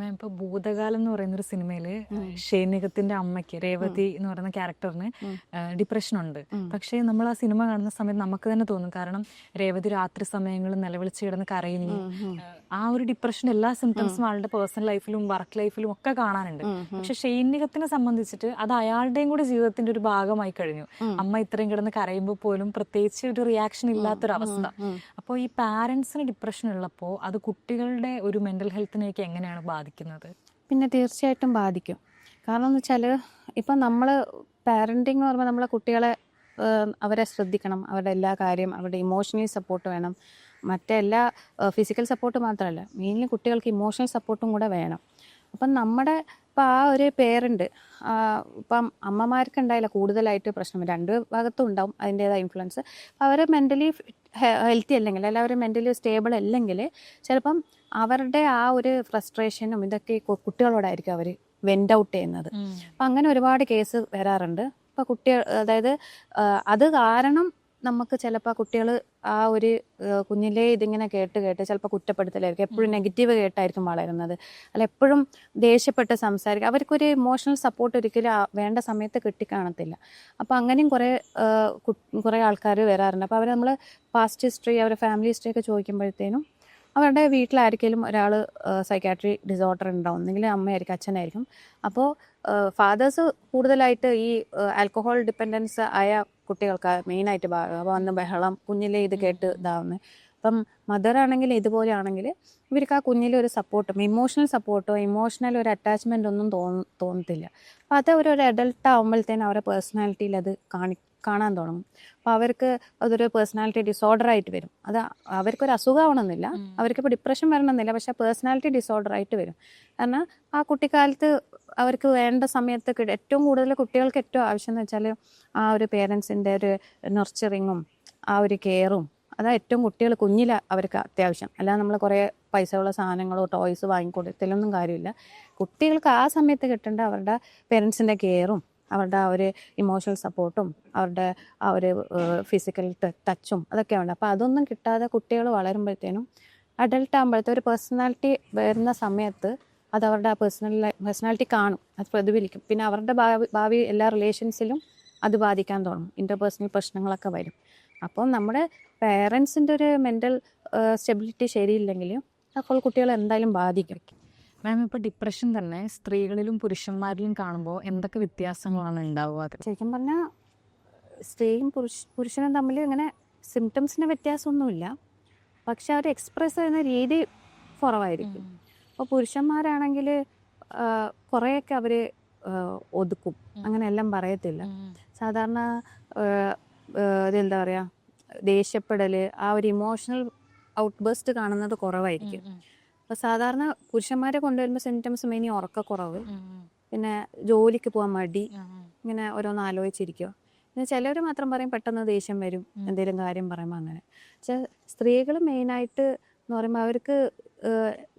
മാം ഇപ്പൊ ഭൂതകാലം എന്ന് പറയുന്ന ഒരു സിനിമയിൽ ഷൈനികത്തിന്റെ അമ്മയ്ക്ക് രേവതി എന്ന് പറയുന്ന ക്യാരക്ടറിന് ഡിപ്രഷൻ ഉണ്ട്. പക്ഷേ നമ്മൾ ആ സിനിമ കാണുന്ന സമയത്ത് നമുക്ക് തന്നെ തോന്നും. കാരണം രേവതി രാത്രി സമയങ്ങളിൽ നിലവിളിച്ച് കിടന്ന് കരയുന്നു. ആ ഒരു ഡിപ്രഷൻ എല്ലാ സിംറ്റംസും ആളുടെ പേഴ്സണൽ ലൈഫിലും വർക്ക് ലൈഫിലും ഒക്കെ കാണാനുണ്ട്. പക്ഷെ ഷൈനികത്തിനെ സംബന്ധിച്ചിട്ട് അത് അയാളുടെയും കൂടി ജീവിതത്തിന്റെ ഒരു ഭാഗമായി കഴിഞ്ഞു. അമ്മ ഇത്രയും കിടന്ന് കരയുമ്പോൾ പോലും പ്രത്യേകിച്ച് ഒരു റിയാക്ഷൻ ഇല്ലാത്തൊരവസ്ഥ അപ്പോൾ ഈ പാരന്റ്സിന് ഡിപ്രഷൻ ഉള്ളപ്പോൾ അത് കുട്ടികളുടെ ഒരു മെന്റൽ ഹെൽത്തിനെയൊക്കെ എങ്ങനെയാണ് ബാധിക്കുന്നത്? പിന്നെ തീർച്ചയായിട്ടും ബാധിക്കും. കാരണം എന്ന് വെച്ചാൽ ഇപ്പം നമ്മൾ പാരന്റിങ് എന്ന് പറയുമ്പോൾ നമ്മളെ കുട്ടികളെ അവരെ ശ്രദ്ധിക്കണം. അവരുടെ എല്ലാ കാര്യം അവരുടെ ഇമോഷണൽ സപ്പോർട്ട് വേണം. മറ്റെല്ലാ ഫിസിക്കൽ സപ്പോർട്ട് മാത്രമല്ല മെയിൻലി കുട്ടികൾക്ക് ഇമോഷണൽ സപ്പോർട്ടും കൂടെ വേണം. അപ്പം നമ്മുടെ ഇപ്പം ആ ഒരു പേരന്റ് ഇപ്പം അമ്മമാർക്ക് ഉണ്ടായില്ല കൂടുതലായിട്ട് പ്രശ്നം. രണ്ട് ഭാഗത്തും ഉണ്ടാവും അതിന്റേതായ ഇൻഫ്ലുവൻസ് അവർ മെന്റലി ഹെൽത്തി അല്ലെങ്കിൽ അല്ല അവർ മെന്റലി സ്റ്റേബിൾ അല്ലെങ്കിൽ ചിലപ്പം അവരുടെ ആ ഒരു ഫ്രസ്ട്രേഷനും ഇതൊക്കെ കുട്ടികളോടായിരിക്കും അവർ വെൻഡ് ഔട്ട് ചെയ്യുന്നത്. അപ്പം അങ്ങനെ ഒരുപാട് കേസ് വരാറുണ്ട്. അപ്പം കുട്ടികൾ അതായത് അത് കാരണം നമുക്ക് ചിലപ്പോൾ കുട്ടികൾ ആ ഒരു കുഞ്ഞിലേ ഇതിങ്ങനെ കേട്ട് കേട്ട് ചിലപ്പോൾ കുറ്റപ്പെടുത്തലായിരിക്കും. എപ്പോഴും നെഗറ്റീവ് കേട്ടായിരിക്കും വളരുന്നത്. അല്ല എപ്പോഴും ദേഷ്യപ്പെട്ട് സംസാരിക്കുക അവർക്കൊരു ഇമോഷണൽ സപ്പോർട്ട് ഒരിക്കലും വേണ്ട സമയത്ത് കിട്ടിക്കാണത്തില്ല. അപ്പോൾ അങ്ങനെയും കുറേ കുറേ ആൾക്കാർ വരാറുണ്ട്. അപ്പോൾ അവർ നമ്മൾ പാസ്റ്റ് ഹിസ്റ്ററി അവരുടെ ഫാമിലി ഹിസ്റ്ററി ഒക്കെ ചോദിക്കുമ്പോഴത്തേനും അവരുടെ വീട്ടിലായിരിക്കും ഒരാൾ സൈക്കാട്രി ഡിസോർഡർ ഉണ്ടാവും. ഒന്നെങ്കിൽ അമ്മയായിരിക്കും അച്ഛനായിരിക്കും. അപ്പോൾ ഫാദേഴ്സ് കൂടുതലായിട്ട് ഈ ആൽക്കഹോൾ ഡിപ്പെൻഡൻസ് ആയ കുട്ടികൾക്ക് മെയിനായിട്ട് വന്ന് ബഹളം കുഞ്ഞിലെ ഇത് കേട്ട് ഇതാവുന്നത് അപ്പം മദറാണെങ്കിൽ ഇതുപോലെ ആണെങ്കിൽ ഇവർക്ക് ആ കുഞ്ഞിലെ ഒരു സപ്പോർട്ടും ഇമോഷണൽ സപ്പോർട്ടോ ഇമോഷണൽ ഒരു അറ്റാച്ച്മെന്റ് ഒന്നും തോന്നു തോന്നത്തില്ല. അപ്പോൾ അത് ഒരു അഡൾട്ട് ആകുമ്പോഴത്തേനും അവരുടെ പേഴ്സണാലിറ്റിയിൽ അത് കാണി കാണാൻ തുടങ്ങും അപ്പോൾ അവർക്ക് അതൊരു പേഴ്സണാലിറ്റി ഡിസോർഡർ ആയിട്ട് വരും. അത് അവർക്കൊരു അസുഖമാവണമെന്നില്ല. അവർക്കിപ്പോൾ ഡിപ്രഷൻ വരണമെന്നില്ല. പക്ഷെ പേഴ്സണാലിറ്റി ഡിസോർഡർ ആയിട്ട് വരും. കാരണം ആ കുട്ടിക്കാലത്ത് അവർക്ക് വേണ്ട സമയത്ത് ഏറ്റവും കൂടുതൽ കുട്ടികൾക്ക് ഏറ്റവും ആവശ്യം എന്ന് വെച്ചാൽ ആ ഒരു പേരൻസിന്റെ ഒരു നർച്ചറിങ്ങും ആ ഒരു കെയറും അതാ ഏറ്റവും കുട്ടികൾ കുഞ്ഞിൽ അവർക്ക് അത്യാവശ്യം. അല്ലാതെ നമ്മൾ കുറേ പൈസയുള്ള സാധനങ്ങളോ ടോയ്സ് വാങ്ങിക്കൊടുത്തിലൊന്നും കാര്യമില്ല. കുട്ടികൾക്ക് ആ സമയത്ത് കിട്ടേണ്ട അവരുടെ പേരൻസിന്റെ കെയറും അവരുടെ ആ ഒരു ഇമോഷണൽ സപ്പോർട്ടും അവരുടെ ആ ഒരു ഫിസിക്കൽ ടച്ചും അതൊക്കെ ഉണ്ട് അപ്പോൾ അതൊന്നും കിട്ടാതെ കുട്ടികൾ വളരുമ്പോഴത്തേനും അഡൽട്ട് ആകുമ്പോഴത്തെ ഒരു പേഴ്സണാലിറ്റി വരുന്ന സമയത്ത് അത് അവരുടെ ആ പേഴ്സണൽ പേഴ്സണാലിറ്റി കാണും അത് പ്രതിഫലിക്കും. പിന്നെ അവരുടെ ഭാവി ഭാവി എല്ലാ റിലേഷൻസിലും അത് ബാധിക്കാൻ തുടങ്ങും. ഇന്റർപേഴ്സണൽ പ്രശ്നങ്ങളൊക്കെ വരും. അപ്പം നമ്മുടെ പേരൻസിന്റെ ഒരു മെന്റൽ സ്റ്റെബിലിറ്റി ശരിയില്ലെങ്കിൽ അപ്പോൾ കുട്ടികളെ എന്തായാലും ബാധിക്കും. മാം ഇപ്പൊ ഡിപ്രഷൻ തന്നെ സ്ത്രീകളിലും പുരുഷന്മാരിലും കാണുമ്പോൾ എന്തൊക്കെ വ്യത്യാസങ്ങളാണ് ഉണ്ടാവുക ശരിക്കും പറഞ്ഞാൽ സ്ത്രീയും പുരുഷ പുരുഷനും തമ്മിൽ ഇങ്ങനെ സിംറ്റംസിന് വ്യത്യാസമൊന്നുമില്ല. പക്ഷെ അവർ എക്സ്പ്രസ് ചെയ്യുന്ന രീതി കുറവായിരിക്കും. അപ്പോൾ പുരുഷന്മാരാണെങ്കിൽ കുറേയൊക്കെ അവർ ഒതുക്കും. അങ്ങനെയെല്ലാം പറയത്തില്ല. സാധാരണ ഇതെന്താ പറയുക ദേഷ്യപ്പെടൽ ആ ഒരു ഇമോഷണൽ ഔട്ട് ബേസ്റ്റ് കാണുന്നത് കുറവായിരിക്കും. അപ്പോൾ സാധാരണ പുരുഷന്മാരെ കൊണ്ടുവരുമ്പോൾ സിംറ്റംസ് മെയിനി ഉറക്കക്കുറവ്. പിന്നെ ജോലിക്ക് പോകാൻ മടി. ഇങ്ങനെ ഓരോന്ന് ആലോചിച്ചിരിക്കുക പിന്നെ ചിലർ മാത്രം പറയും പെട്ടെന്ന് ദേഷ്യം വരും എന്തെങ്കിലും കാര്യം പറയുമ്പോൾ അങ്ങനെ. പക്ഷെ സ്ത്രീകൾ മെയിനായിട്ട് എന്ന് പറയുമ്പോൾ അവർക്ക്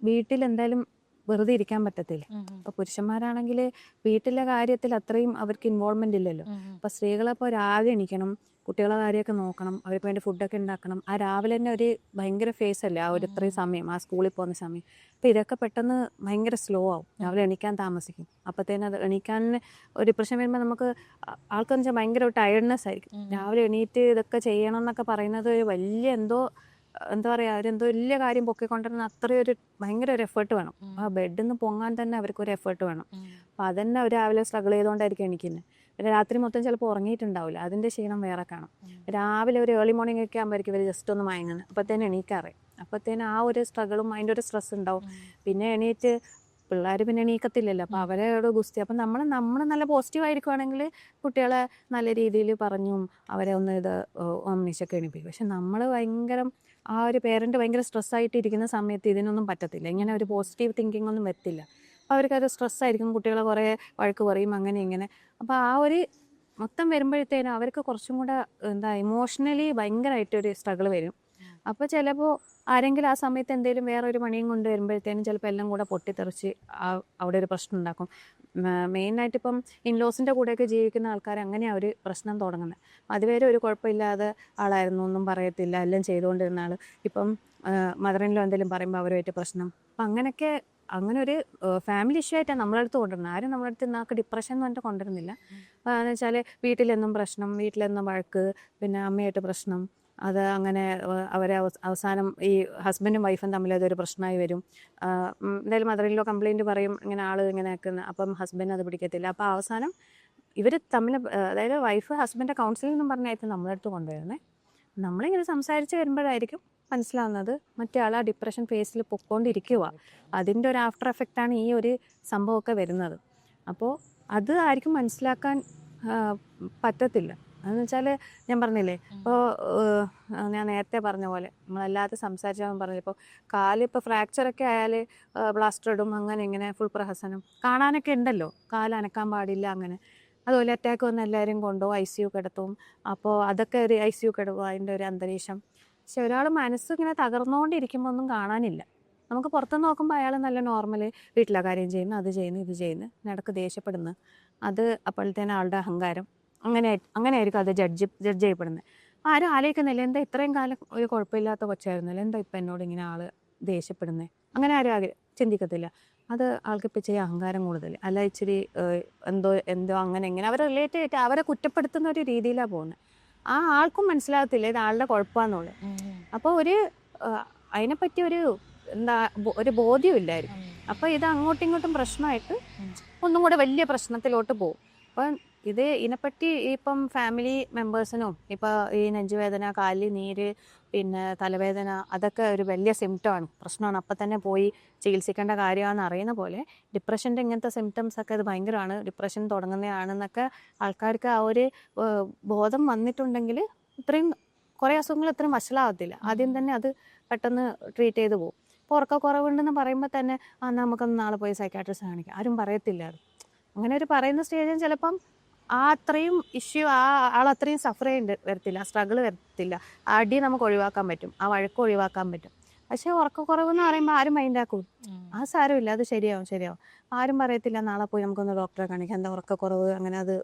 വീട്ടിൽ എന്തായാലും വെറുതെ ഇരിക്കാൻ പറ്റത്തില്ല. അപ്പൊ പുരുഷന്മാരാണെങ്കിൽ വീട്ടിലെ കാര്യത്തിൽ അത്രയും അവർക്ക് ഇൻവോൾവ്മെന്റ് ഇല്ലല്ലോ. അപ്പോൾ സ്ത്രീകളപ്പോൾ രാവിലെ എണീക്കണം കുട്ടികളെ കാര്യമൊക്കെ നോക്കണം അവർക്ക് വേണ്ടി ഫുഡൊക്കെ ഉണ്ടാക്കണം. ആ രാവിലെ തന്നെ ഒരു ഭയങ്കര ഫേസ് അല്ലേ? ആ ഒരു ഇത്രയും സമയം ആ സ്കൂളിൽ പോകുന്ന സമയം. അപ്പം ഇതൊക്കെ പെട്ടെന്ന് ഭയങ്കര സ്ലോ ആവും. രാവിലെ എണീക്കാൻ താമസിക്കും. അപ്പോഴത്തേനും അത് എണീക്കാൻ ഒരു പ്രശ്നം വരുമ്പോൾ നമുക്ക് ആൾക്കെന്ന് വെച്ചാൽ ഭയങ്കര ടയർഡ്നെസ് ആയിരിക്കും. രാവിലെ എണീറ്റ് ഇതൊക്കെ ചെയ്യണം എന്നൊക്കെ പറയുന്നത് ഒരു വലിയ എന്തോ എന്താ പറയുക അവരെന്തോ എന്തോ വലിയ കാര്യം പൊക്കിക്കൊണ്ടിരുന്ന അത്രയും ഒരു ഭയങ്കര ഒരു എഫേർട്ട് വേണം. ആ ബെഡിൽ നിന്ന് പൊങ്ങാൻ തന്നെ അവർക്ക് ഒരു എഫേർട്ട് വേണം. അപ്പം അതന്നെ അവർ രാവിലെ സ്ട്രഗിൾ ചെയ്തുകൊണ്ടായിരിക്കും എണീക്കുന്നത് പിന്നെ രാത്രി മൊത്തം ചിലപ്പോൾ ഉറങ്ങിയിട്ടുണ്ടാവില്ല അതിന്റെ ക്ഷീണം വേറെ കാണും. രാവിലെ ഒരു ഏർലി മോർണിംഗ് ഒക്കെ ആകുമ്പോഴേക്കും ഇവർ ജസ്റ്റ് ഒന്ന് മയങ്ങുന്നത് അപ്പോഴത്തേനും എണീക്കാറേ. അപ്പോഴത്തേനും ആ ഒരു സ്ട്രഗിളും അതിന്റെ ഒരു സ്ട്രെസ് ഉണ്ടാവും. പിന്നെ എണീറ്റ് പിള്ളേർ പിന്നെ എണീക്കത്തില്ലല്ലോ. അപ്പോൾ അവരോട് ഗുസ്തി. അപ്പം നമ്മൾ നമ്മൾ നല്ല പോസിറ്റീവ് ആയിരിക്കുവാണെങ്കിൽ കുട്ടികളെ നല്ല രീതിയിൽ പറഞ്ഞും അവരെ ഒന്ന് ഇത് ഒന്നിച്ചൊക്കെ എണീപ്പിക്കും. പക്ഷെ നമ്മൾ ഭയങ്കര ആ ഒരു പേരന്റ് ഭയങ്കര സ്ട്രെസ് ആയിട്ട് ഇരിക്കുന്ന സമയത്ത് ഇതിനൊന്നും പറ്റത്തില്ല. ഇങ്ങനെ ഒരു പോസിറ്റീവ് തിങ്കിങ് ഒന്നും വരത്തില്ല. അപ്പോൾ അവർക്കത് സ്ട്രെസ് ആയിരിക്കും. കുട്ടികളെ കുറേ വഴക്ക് പറയും അങ്ങനെ ഇങ്ങനെ. അപ്പോൾ ആ ഒരു മൊത്തം വരുമ്പോഴത്തേനും അവർക്ക് കുറച്ചും കൂടെ എന്താ ഇമോഷണലി ഭയങ്കരമായിട്ടൊരു സ്ട്രഗിൾ വരും. അപ്പോൾ ചിലപ്പോ ആരെങ്കിലും ആ സമയത്ത് എന്തെങ്കിലും വേറെ ഒരു പണിയും കൊണ്ട് വരുമ്പോഴത്തേനും ചിലപ്പോൾ എല്ലാം കൂടെ പൊട്ടിത്തെറിച്ച് ആ അവിടെ ഒരു പ്രശ്നം ഉണ്ടാക്കും. മെയിനായിട്ട് ഇപ്പം ഇൻലോസിന്റെ കൂടെയൊക്കെ ജീവിക്കുന്ന ആൾക്കാർ അങ്ങനെയാണ് ഒരു പ്രശ്നം തുടങ്ങുന്നത് അതുവരെ ഒരു കുഴപ്പമില്ലാതെ ആളായിരുന്നു ഒന്നും പറയത്തില്ല എല്ലാം ചെയ്തുകൊണ്ടിരുന്ന ആൾ ഇപ്പം മദറിനിലോ എന്തെങ്കിലും പറയുമ്പോൾ അവരുമായിട്ട് പ്രശ്നം. അപ്പം അങ്ങനെയൊക്കെ അങ്ങനെ ഒരു ഫാമിലി ഇഷ്യൂ ആയിട്ടാണ് നമ്മളടുത്ത് കൊണ്ടുവരുന്നത് ആരും നമ്മുടെ അടുത്ത് നാക്ക് ഡിപ്രഷൻ എന്ന് പറഞ്ഞിട്ട് കൊണ്ടുവരുന്നില്ല. എന്ന് വെച്ചാൽ വീട്ടിലെന്നും പ്രശ്നം വീട്ടിലെന്നും വഴക്ക് പിന്നെ അമ്മയായിട്ട് പ്രശ്നം അത് അങ്ങനെ അവർ അവസാനം ഈ ഹസ്ബൻഡും വൈഫും തമ്മിൽ അതൊരു പ്രശ്നമായി വരും. എന്തായാലും മദറിലോ കംപ്ലൈന്റ് പറയും ഇങ്ങനെ ആൾ ഇങ്ങനെ ആക്കുന്ന അപ്പം ഹസ്ബൻഡ് അത് പിടിക്കത്തില്ല. അപ്പം അവസാനം ഇവർ തമ്മിൽ അതായത് വൈഫ് ഹസ്ബൻഡ് കൗൺസിലിംഗ് എന്നും പറഞ്ഞായിരുന്നു നമ്മളെ അടുത്ത് കൊണ്ടുവരുന്നത് നമ്മളിങ്ങനെ സംസാരിച്ച് വരുമ്പോഴായിരിക്കും മനസ്സിലാവുന്നത് മറ്റേ ആൾ ആ ഡിപ്രഷൻ ഫേസിൽ പൊക്കോണ്ടിരിക്കുക അതിന്റെ ഒരു ആഫ്റ്റർ എഫക്റ്റാണ് ഈ ഒരു സംഭവമൊക്കെ വരുന്നത്. അപ്പോൾ അത് ആർക്കും മനസ്സിലാക്കാൻ പറ്റത്തില്ല. അതെന്ന് വെച്ചാൽ ഞാൻ പറഞ്ഞില്ലേ ഇപ്പോൾ ഞാൻ നേരത്തെ പറഞ്ഞ പോലെ നമ്മളല്ലാതെ സംസാരിച്ചാൽ പറഞ്ഞില്ല ഇപ്പോൾ കാൽ ഇപ്പോൾ ഫ്രാക്ചറൊക്കെ ആയാൽ ബ്ലാസ്റ്റർ ഇടും അങ്ങനെ ഇങ്ങനെ ഫുൾ പ്രഹസനം. കാണാനൊക്കെ ഉണ്ടല്ലോ കാൽ അനക്കാൻ പാടില്ല അങ്ങനെ. അതുപോലെ അറ്റാക്ക് വന്ന് എല്ലാവരും കൊണ്ടുപോകും ഐ സി യു കിടത്തും അപ്പോൾ അതൊക്കെ ഒരു ഐ സി യു കിടക്കും അതിന്റെ ഒരു അന്തരീക്ഷം. പക്ഷെ ഒരാൾ മനസ്സ് ഇങ്ങനെ തകർന്നുകൊണ്ടിരിക്കുമ്പോൾ ഒന്നും കാണാനില്ല. നമുക്ക് പുറത്ത് നോക്കുമ്പോൾ അയാൾ നല്ല നോർമൽ വീട്ടിലെ കാര്യം ചെയ്യുന്നു അത് ചെയ്യുന്നു ഇത് ചെയ്യുന്നു ഇടയ്ക്ക് ദേഷ്യപ്പെടുന്നു. അത് അപ്പോഴത്തേനും ആളുടെ അഹങ്കാരം. അങ്ങനെ അങ്ങനെ ആയിരിക്കും അത് ജഡ്ജ് ജഡ്ജ് ചെയ്യപ്പെടുന്നത്. ആരും ആലോചിക്കുന്നില്ല എന്താ ഇത്രയും കാലം ഒരു കുഴപ്പമില്ലാത്ത കൊച്ചായിരുന്നല്ലോ എന്താ ഇപ്പം എന്നോട് ഇങ്ങനെ ആൾ ദേഷ്യപ്പെടുന്നത് അങ്ങനെ ആരും ചിന്തിക്കത്തില്ല. അത് ആൾക്ക് ഇപ്പം ഇച്ചിരി അഹങ്കാരം കൂടുതൽ. അല്ല ഇച്ചിരി എന്തോ എന്തോ അങ്ങനെ ഇങ്ങനെ അവരെ റിലേറ്റ് ചെയ്തിട്ട് അവരെ കുറ്റപ്പെടുത്തുന്ന ഒരു രീതിയിലാണ് പോകുന്നത്. ആ ആൾക്കും മനസ്സിലാകത്തില്ല ഇത് ആളുടെ കുഴപ്പമാണെന്നുള്ളത്. അപ്പോൾ ഒരു അതിനെപ്പറ്റി ഒരു എന്താ ഒരു ബോധ്യമില്ലായിരുന്നു അപ്പോൾ ഇത് അങ്ങോട്ടും ഇങ്ങോട്ടും പ്രശ്നമായിട്ട് ഒന്നും കൂടെ വലിയ പ്രശ്നത്തിലോട്ട് പോകും. അപ്പം ഇത് ഇതിനെപ്പറ്റി ഇപ്പം ഫാമിലി മെമ്പേഴ്സിനും ഇപ്പോൾ ഈ നെഞ്ചുവേദന കാലിൽ നീര് പിന്നെ തലവേദന അതൊക്കെ ഒരു വലിയ സിംറ്റമാണ് പ്രശ്നമാണ്. അപ്പം തന്നെ പോയി ചികിത്സിക്കേണ്ട കാര്യമാണെന്ന് അറിയുന്ന പോലെ ഡിപ്രഷന്റെ ഇങ്ങനത്തെ സിംറ്റംസ് ഒക്കെ ഇത് ഭയങ്കരമാണ്. ഡിപ്രഷൻ തുടങ്ങുന്നതാണെന്നൊക്കെ ആൾക്കാർക്ക് ആ ഒരു ബോധം വന്നിട്ടുണ്ടെങ്കിൽ ഇത്രയും കുറേ അസുഖങ്ങൾ ഇത്രയും വഷളാവത്തില്ല. ആദ്യം തന്നെ അത് പെട്ടെന്ന് ട്രീറ്റ് ചെയ്ത് പോകും. ഇപ്പോൾ ഉറക്കക്കുറവുണ്ടെന്ന് പറയുമ്പോൾ തന്നെ ആ നമുക്കൊന്ന് നാളെ പോയി സൈക്കാട്രിസ്റ്റ് കാണിക്കാം. ആരും പറയത്തില്ല അത്. അങ്ങനെ ഒരു പറയുന്ന സ്റ്റേജിൽ ചിലപ്പം ആ അത്രയും ഇഷ്യൂ ആ ആൾ അത്രയും സഫർ ചെയ്യേണ്ടി വരത്തില്ല സ്ട്രഗിൾ വരത്തില്ല. ആ അടി നമുക്ക് ഒഴിവാക്കാൻ പറ്റും ആ വഴക്ക് ഒഴിവാക്കാൻ പറ്റും. പക്ഷെ ഉറക്കക്കുറവ് എന്ന് പറയുമ്പോൾ ആരും മൈൻഡാക്കും ആ സാരമില്ല അത് ശരിയാവും ശരിയാവും. ആരും പറയത്തില്ല നാളെ പോയി നമുക്കൊന്ന് ഡോക്ടറെ കാണിക്കാം. എന്താ ഉറക്കക്കുറവ്? അങ്ങനെ അത്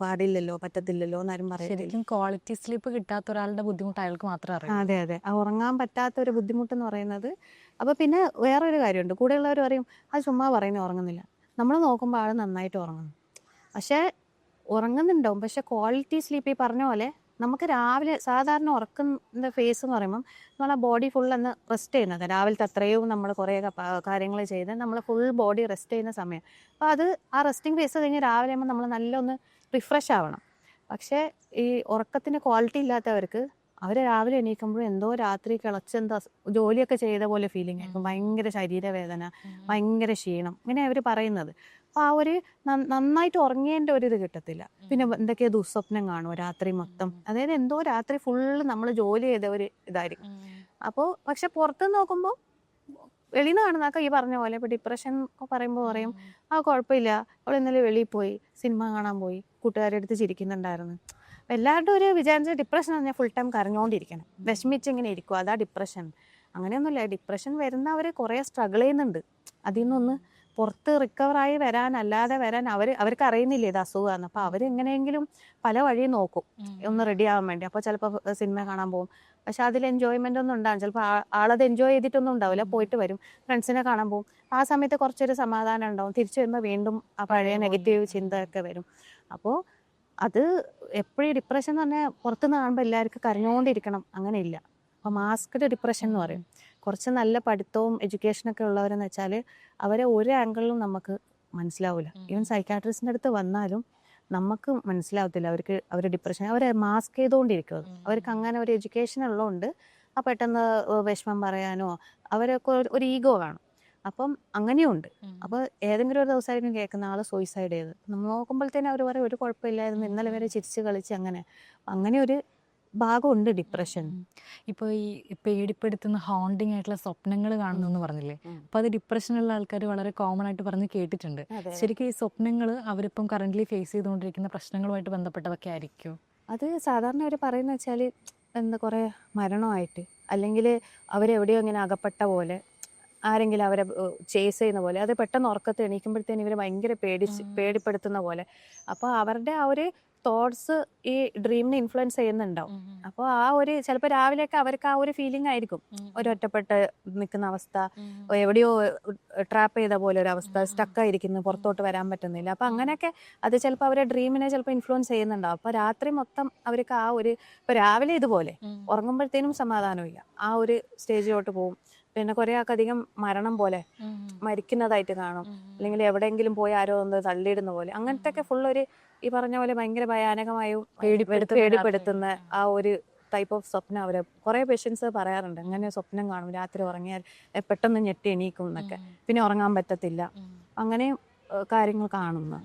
പാടില്ലല്ലോ പറ്റത്തില്ലല്ലോ എന്നാരും പറയും ക്വാളിറ്റി സ്ലീപ്പ് കിട്ടാത്ത ഒരാളുടെ ബുദ്ധിമുട്ട് അയാൾക്ക് മാത്രമേ അറിയൂ. അതെ അതെ. ആ ഉറങ്ങാൻ പറ്റാത്ത ഒരു ബുദ്ധിമുട്ട് എന്ന് പറയുന്നത് അപ്പോൾ പിന്നെ വേറൊരു കാര്യമുണ്ട്. കൂടെയുള്ളവർ പറയും അത് ചുമ്മാ പറയുന്നത് ഉറങ്ങുന്നില്ല. നമ്മൾ നോക്കുമ്പോൾ ആൾ നന്നായിട്ട് ഉറങ്ങുന്നു. പക്ഷേ ഉറങ്ങുന്നുണ്ടാവും. പക്ഷെ ക്വാളിറ്റി സ്ലീപ്പ് ഈ പറഞ്ഞ പോലെ നമുക്ക് രാവിലെ സാധാരണ ഉറക്കുന്ന ഫേസ് എന്ന് പറയുമ്പം നമ്മളെ ബോഡി ഫുൾ ഒന്ന് റെസ്റ്റ് ചെയ്യുന്നത്. രാവിലത്തെ അത്രയും നമ്മൾ കുറേ കാര്യങ്ങൾ ചെയ്ത് നമ്മൾ ഫുൾ ബോഡി റെസ്റ്റ് ചെയ്യുന്ന സമയം. അപ്പോൾ അത് ആ റെസ്റ്റിംഗ് ഫേസ് കഴിഞ്ഞ് രാവിലെ ആകുമ്പോൾ നമ്മൾ നല്ല ഒന്ന് റിഫ്രഷ് ആവണം. പക്ഷേ ഈ ഉറക്കത്തിന് ക്വാളിറ്റി ഇല്ലാത്തവർക്ക് അവർ രാവിലെ എണീക്കുമ്പോഴും എന്തോ രാത്രി കിളച്ച് എന്തോ ജോലിയൊക്കെ ചെയ്ത പോലെ ഫീലിംഗ് ആയിരിക്കും. ഭയങ്കര ശരീരവേദന ഭയങ്കര ക്ഷീണം. ഇങ്ങനെ അവർ പറയുന്നത്. അപ്പോൾ ആ ഒരു നന്നായിട്ട് ഉറങ്ങേണ്ട ഒരു ഇത് കിട്ടത്തില്ല പിന്നെ എന്തൊക്കെയോ ദുസ്വപ്നം കാണുമോ രാത്രി മൊത്തം. അതായത് എന്തോ രാത്രി ഫുള്ള് നമ്മൾ ജോലി ചെയ്ത ഒരു ഇതായിരിക്കും. അപ്പോൾ പക്ഷെ പുറത്ത് നോക്കുമ്പോൾ വെളിയിൽ നിന്ന് കാണുന്നതൊക്കെ ഈ പറഞ്ഞ പോലെ ഇപ്പോൾ ഡിപ്രഷൻ പറയുമ്പോൾ പറയും ആ കുഴപ്പമില്ല. അവൾ ഇന്നലെ വെളിയിൽ പോയി സിനിമ കാണാൻ പോയി കൂട്ടുകാരുടെ അടുത്ത് ചിരിക്കുന്നുണ്ടായിരുന്നു. എല്ലാവരുടെ ഒരു വിചാരിച്ച ഡിപ്രഷൻ പറഞ്ഞാൽ ഫുൾ ടൈം കരഞ്ഞുകൊണ്ടിരിക്കണം വിഷമിച്ച് ഇങ്ങനെ ഇരിക്കും. അതാ ഡിപ്രഷൻ അങ്ങനെയൊന്നുമില്ല. ഡിപ്രഷൻ വരുന്നവർ കുറേ സ്ട്രഗിൾ ചെയ്യുന്നുണ്ട്. അതിൽ നിന്നൊന്ന് പുറത്ത് റിക്കവറായി വരാൻ അല്ലാതെ വരാൻ അവർ അവർക്ക് അറിയുന്നില്ല ഇത് അസുഖമാണ് അപ്പോൾ അവരെങ്ങനെയെങ്കിലും പല വഴിയും നോക്കും ഒന്ന് റെഡി ആവാൻ വേണ്ടി. അപ്പോൾ ചിലപ്പോൾ സിനിമ കാണാൻ പോകും. പക്ഷെ അതിൽ എൻജോയ്മെന്റ് ഒന്നും ഉണ്ടാകും ചിലപ്പോൾ ആളത് എൻജോയ് ചെയ്തിട്ടൊന്നും ഉണ്ടാവില്ല. പോയിട്ട് വരും. ഫ്രണ്ട്സിനെ കാണാൻ പോകും. ആ സമയത്ത് കുറച്ചൊരു സമാധാനം ഉണ്ടാവും. തിരിച്ചു വരുമ്പോൾ വീണ്ടും ആ പഴയ നെഗറ്റീവ് ചിന്തയൊക്കെ വരും. അപ്പോൾ അത് എപ്പോഴും ഡിപ്രഷൻ എന്ന് പറഞ്ഞാൽ പുറത്തുനിന്ന് കാണുമ്പോൾ എല്ലാവർക്കും കരഞ്ഞുകൊണ്ടിരിക്കണം അങ്ങനെ ഇല്ല അപ്പോൾ മാസ്ക്ഡ് ഡിപ്രഷൻ എന്ന് പറയും. കുറച്ച് നല്ല പഠിത്തവും എഡ്യൂക്കേഷനൊക്കെ ഉള്ളവരെന്ന് വെച്ചാൽ അവരെ ഒരു ആംഗിളിലും നമുക്ക് മനസ്സിലാവില്ല ഈവൻ സൈക്കാട്രിസ്റ്റിന്റെ അടുത്ത് വന്നാലും നമുക്ക് മനസ്സിലാവത്തില്ല അവർക്ക് അവർ ഡിപ്രഷൻ അവരെ മാസ്ക് ചെയ്തുകൊണ്ടിരിക്കും അത്. അവർക്ക് അങ്ങനെ ഒരു എഡ്യൂക്കേഷൻ ഉള്ളതുകൊണ്ട് ആ പെട്ടെന്ന് വിഷമം പറയാനോ അവരൊക്കെ ഒരു- ഒരു ഈഗോ കാണും. അപ്പം അങ്ങനെയുണ്ട്. അപ്പോൾ ഏതെങ്കിലും ഒരു ദിവസമായിരിക്കും കേൾക്കുന്ന ആൾ സൂയിസൈഡ് ചെയ്ത്. നമ്മൾ തന്നെ അവർ പറയും ഒരു കുഴപ്പമില്ലായിരുന്നു. ഇന്നലെ വരെ ചിരിച്ച് കളിച്ച് അങ്ങനെ. അങ്ങനെ ഒരു ഭാഗമുണ്ട് ഡിപ്രഷൻ. ഇപ്പോൾ ഈ പേടിപ്പെടുത്തുന്ന ഹോണ്ടിങ് ആയിട്ടുള്ള സ്വപ്നങ്ങൾ കാണുന്നു എന്ന് പറഞ്ഞില്ലേ. അപ്പോൾ അത് ഡിപ്രഷനുള്ള ആൾക്കാർ വളരെ കോമൺ ആയിട്ട് പറഞ്ഞ് കേട്ടിട്ടുണ്ട്. ശരിക്കും ഈ സ്വപ്നങ്ങൾ അവരിപ്പം കറന്റ് ഫേസ് ചെയ്തുകൊണ്ടിരിക്കുന്ന പ്രശ്നങ്ങളുമായിട്ട് ബന്ധപ്പെട്ടതൊക്കെ ആയിരിക്കും? അത് സാധാരണ അവർ പറയുന്ന വെച്ചാൽ എന്താ കുറേ മരണമായിട്ട്. അല്ലെങ്കിൽ അവരെവിടെയോ ഇങ്ങനെ അകപ്പെട്ട പോലെ ആരെങ്കിലും അവരെ ചേസ് ചെയ്യുന്ന പോലെ അത് പെട്ടെന്ന് ഉറക്കത്ത് എണീക്കുമ്പോഴത്തേനും ഇവർ ഭയങ്കര പേടി പേടിപ്പെടുത്തുന്ന പോലെ. അപ്പോൾ അവരുടെ ആ ഒരു തോട്ട്സ് ഈ ഡ്രീമിനെ ഇൻഫ്ലുവൻസ് ചെയ്യുന്നുണ്ടാവും. അപ്പോൾ ആ ഒരു ചിലപ്പോൾ രാവിലെയൊക്കെ അവർക്ക് ആ ഒരു ഫീലിംഗ് ആയിരിക്കും. ഒരു ഒറ്റപ്പെട്ട് നിൽക്കുന്ന അവസ്ഥ എവിടെയോ ട്രാപ്പ് ചെയ്ത പോലെ ഒരു അവസ്ഥ സ്റ്റക്കായിരിക്കുന്നു പുറത്തോട്ട് വരാൻ പറ്റുന്നില്ല. അപ്പൊ അങ്ങനെയൊക്കെ അത് ചിലപ്പോൾ അവരെ ഡ്രീമിനെ ചിലപ്പോൾ ഇൻഫ്ലുവൻസ് ചെയ്യുന്നുണ്ടാവും. അപ്പൊ രാത്രി മൊത്തം അവർക്ക് ആ ഒരു ഇപ്പൊ രാവിലെ ഇതുപോലെ ഉറങ്ങുമ്പോഴത്തേനും സമാധാനമില്ല. ആ ഒരു സ്റ്റേജിലോട്ട് പോകും. പിന്നെ കുറെ ആൾക്ക് അധികം മരണം പോലെ മരിക്കുന്നതായിട്ട് കാണും. അല്ലെങ്കിൽ എവിടെയെങ്കിലും പോയി ആരോ ഒന്ന് തള്ളിയിടുന്ന പോലെ. അങ്ങനത്തെ ഒക്കെ ഫുൾ ഒരു ഈ പറഞ്ഞ പോലെ ഭയങ്കര ഭയാനകമായും പേടിപ്പെടുത്തുന്ന പേടിപ്പെടുത്തുന്ന ആ ഒരു ടൈപ്പ് ഓഫ് സ്വപ്നം അവർ കുറേ പേഷ്യൻസ് പറയാറുണ്ട്. അങ്ങനെ സ്വപ്നം കാണും? രാത്രി ഉറങ്ങിയാൽ പെട്ടെന്ന് ഞെട്ടി എണീക്കും എന്നൊക്കെ. പിന്നെ ഉറങ്ങാൻ പറ്റത്തില്ല. അങ്ങനെ കാര്യങ്ങൾ കാണുന്നു.